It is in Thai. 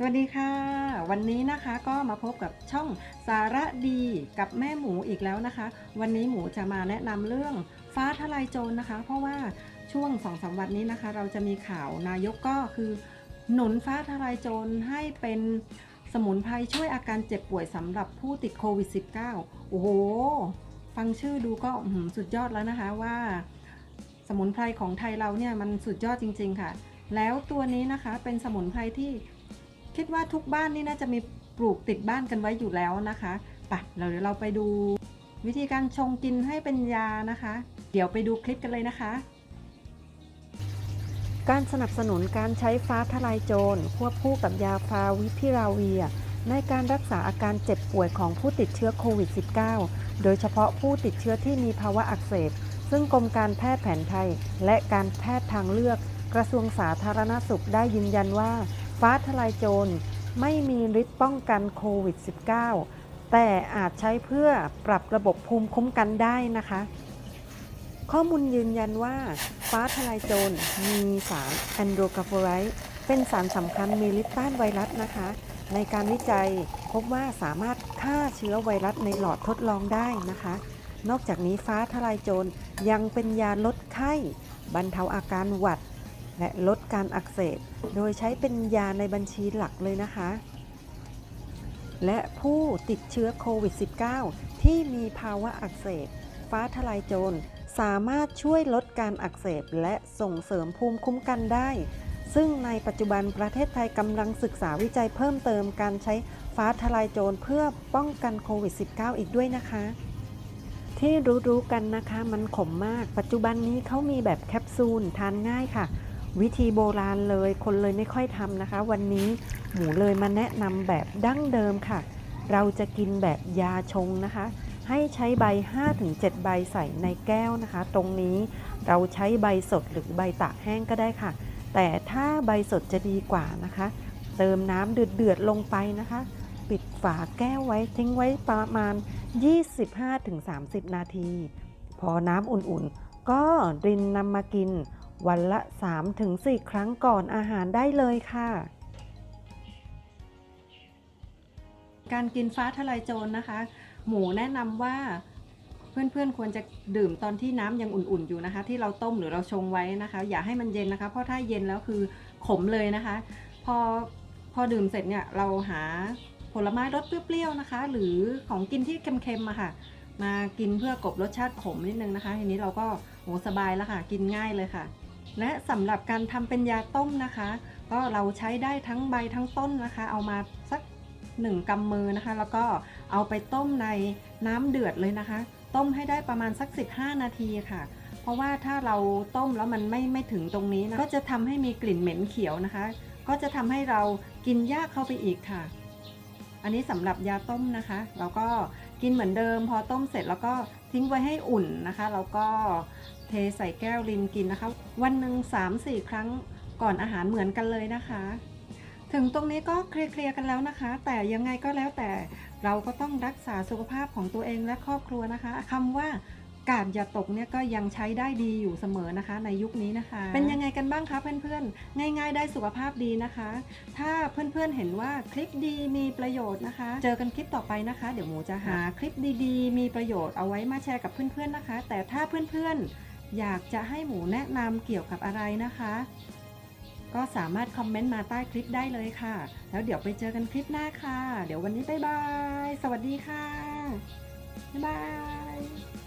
สวัสดีค่ะ วันนี้นะคะก็มาพบกับช่องสาระดีกับแม่หมูอีกแล้วนะคะ วันนี้หมูจะมาแนะนำเรื่องฟ้าทลายโจรนะคะ เพราะว่าช่วงสองสามวันนี้นะคะ เราจะมีข่าวนายกก็คือหนุนฟ้าทลายโจรให้เป็นสมุนไพรช่วยอาการเจ็บป่วยสำหรับผู้ติดโควิด -19 โอ้โห ฟังชื่อดูก็สุดยอดแล้วนะคะว่า สมุนไพรของไทยเราเนี่ยมันสุดยอดจริง ๆค่ะ แล้วตัวนี้นะคะเป็นสมุนไพรที่ คิดว่าทุกบ้านนี่น่าจะมีปลูกติดบ้านกันไว้อยู่แล้วนะคะไปเราเดี๋ยวเราไปดู วิธีการชงกินให้เป็นยานะคะ เดี๋ยวไปดูคลิปกันเลยนะคะ การสนับสนุนการใช้ฟ้าทลายโจรควบคู่กับยาฟาวิพิราเวีย ในการรักษาอาการเจ็บป่วยของผู้ติดเชื้อโควิด -19 โดยเฉพาะผู้ติดเชื้อที่มีภาวะอักเสบ ซึ่งกรมการแพทย์แผนไทย และการแพทย์ทางเลือก กระทรวงสาธารณสุขได้ยืนยันว่า ฟ้าทลายโจรไม่มีฤทธิ์ป้องกันโควิด -19 แต่อาจใช้เพื่อปรับระบบภูมิคุ้มกันได้นะคะ ข้อมูลยืนยันว่าฟ้าทลายโจรมีสารแอนโดรกาโฟไรต์เป็นสารสำคัญมีฤทธิ์ต้านไวรัสนะคะ ในการวิจัยพบว่าสามารถฆ่าเชื้อไวรัสในหลอดทดลองได้นะคะ นอกจากนี้ฟ้าทลายโจรยังเป็นยาลดไข้ บรรเทาอาการหวัด และลดการอักเสบ โดยใช้เป็นยาในบัญชีหลักเลยนะคะ และผู้ติดเชื้อโควิด -19 ที่มีภาวะอักเสบ ฟ้าทลายโจรสามารถช่วยลดการอักเสบ และส่งเสริมภูมิคุ้มกันได้ ซึ่งในปัจจุบันประเทศไทยกำลังศึกษาวิจัยเพิ่มเติมการใช้ฟ้าทลายโจรเพื่อป้องกันโควิด -19 อีกด้วยนะคะที่รู้ๆกันนะคะมันขมมาก ปัจจุบันนี้เขามีแบบแคปซูลทานง่ายค่ะ วิธีโบราณเลยคนเลยไม่ค่อยทำนะคะ วันนี้หมูเลยมาแนะนำแบบดั้งเดิมค่ะ เราจะกินแบบยาชงนะคะ ให้ใช้ใบ 5-7 ใบใส่ในแก้วนะคะ ตรงนี้เราใช้ใบสดหรือใบตากแห้งก็ได้ค่ะ แต่ถ้าใบสดจะดีกว่านะคะ เติมน้ำเดือดๆลงไปนะคะ ปิดฝาแก้วไว้ทิ้งไว้ประมาณ 25-30 นาที พอน้ำอุ่นๆ ก็รินนำมากิน วันละ 3-4 ครั้งก่อนอาหารได้เลยค่ะ การกินฟ้าทลายโจรนะคะ หมูแนะนำว่าเพื่อนๆควรจะดื่มตอนที่น้ำยังอุ่นๆอยู่นะคะ ที่เราต้มหรือเราชงไว้นะคะ อย่าให้มันเย็นนะคะ เพราะถ้าเย็นแล้วคือขมเลยนะคะ พอพอดื่มเสร็จเนี่ยเราหาผลไม้รสเปรี้ยวๆนะคะ หรือของกินที่เค็มๆอะค่ะ มากินเพื่อกลบรสชาติขมนิดนึงนะคะ ทีนี้เราก็โหสบายแล้วค่ะ กินง่ายเลยค่ะ และสำหรับการทำเป็นยาต้มนะคะ ก็เราใช้ได้ทั้งใบทั้งต้นนะคะ เอามาสักหนึ่งกำมือนะคะ แล้วก็เอาไปต้มในน้ำเดือดเลยนะคะ ต้มให้ได้ประมาณสัก 15 นาทีค่ะ เพราะว่าถ้าเราต้มแล้วมันไม่ไม่ถึงตรงนี้นะก็จะทำให้มีกลิ่นเหม็นเขียวนะคะ ก็จะทำให้เรากินยากเข้าไปอีกค่ะ อันนี้สำหรับยาต้มนะคะ เราก็ กินเหมือนเดิม พอต้มเสร็จแล้วก็ทิ้งไว้ให้อุ่นนะคะ แล้วก็เทใส่แก้วริมกินนะคะ วันหนึ่ง3-4 ครั้งก่อนอาหารเหมือนกันเลยนะคะ ถึงตรงนี้ก็เคลียร์กันแล้วนะคะ แต่ยังไงก็แล้วแต่เราก็ต้องรักษาสุขภาพของตัวเองและครอบครัวนะคะคำว่า กาดอย่าตกเนี่ยก็ยังใช้ได้ดีอยู่เสมอนะคะ ในยุคนี้นะคะ เป็นยังไงกันบ้างคะเพื่อนๆ ง่าย ๆ ได้สุขภาพดีนะคะ ถ้าเพื่อนๆเห็นว่าคลิปดีมีประโยชน์นะคะ เจอกันคลิปต่อไปนะคะ เดี๋ยวหมูจะหาคลิปดีๆ มีประโยชน์เอาไว้มาแชร์กับเพื่อนๆนะคะ แต่ถ้าเพื่อนๆ อยากจะให้หมูแนะนำเกี่ยวกับอะไรนะคะก็สามารถคอมเมนต์มาใต้คลิปได้เลยค่ะ แล้วเดี๋ยวไปเจอกันคลิปหน้าค่ะ เดี๋ยววันนี้บ๊ายบาย สวัสดีค่ะ บ๊ายบาย